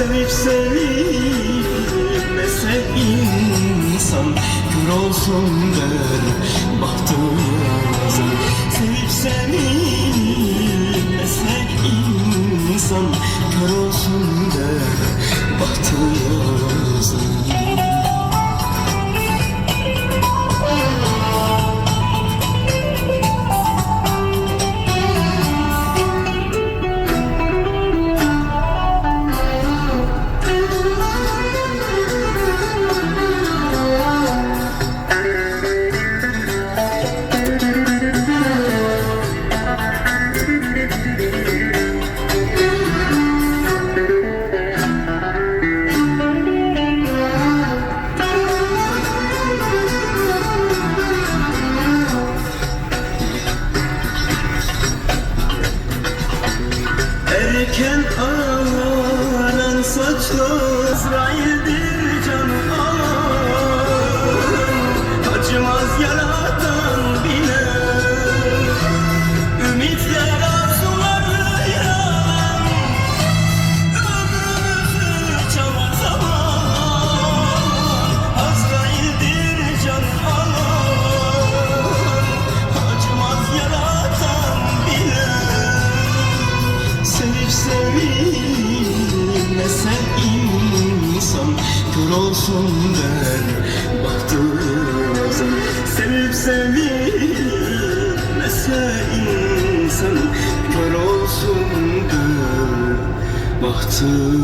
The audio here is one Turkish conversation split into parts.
Sevip sevip bilmese insan Kör olsun der bahtımıza Sevip sevip bilmese insan Kör olsun Erken ağaran saçlı İsrail'dir Kör olsun der bahtımıza Sevip sevilmese insan Kör olsun der bahtımıza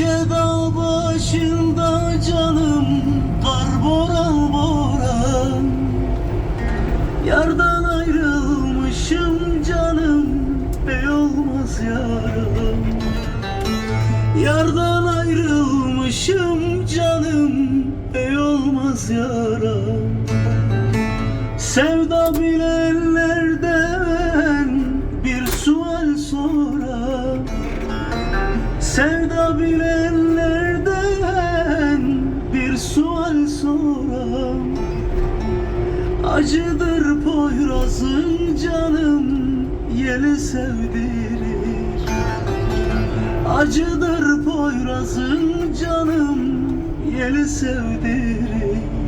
Yüce dağ başında canım Kar boran boran Yardan ayrılmışım canım Bey olmaz yaram Yardan ayrılmışım canım Ey olmaz yaram Sevda bilenlerden Sevda bilenlerden bir sual sorar Acıdır poyrazın canım yeli sevdirir. Acıdır poyrazın canım yeli sevdirir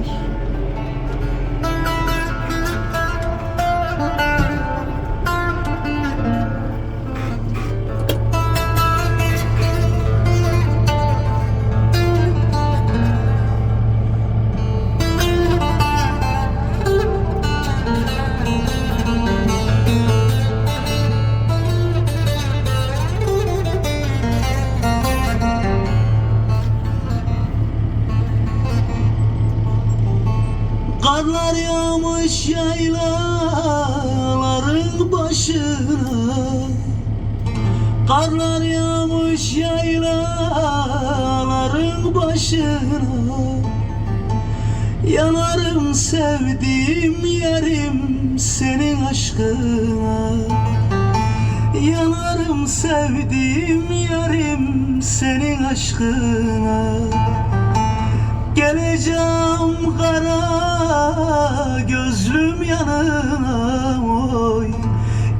Karlar yağmış yaylaların başına. Karlar yağmış yaylaların başına. Yanarım sevdiğim yerim senin aşkına. Yanarım sevdiğim yerim senin aşkına Geleceğim kara gözlüm yanına oy.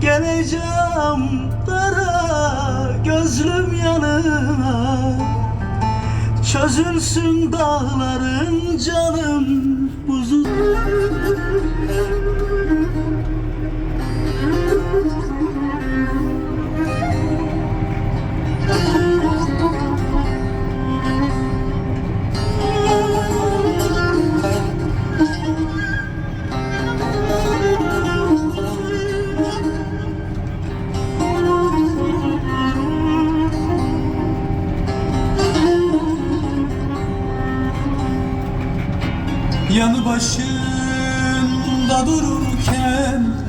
Geleceğim kara gözlüm yanına Çözülsün dağların canım buzu Yanı başında dururken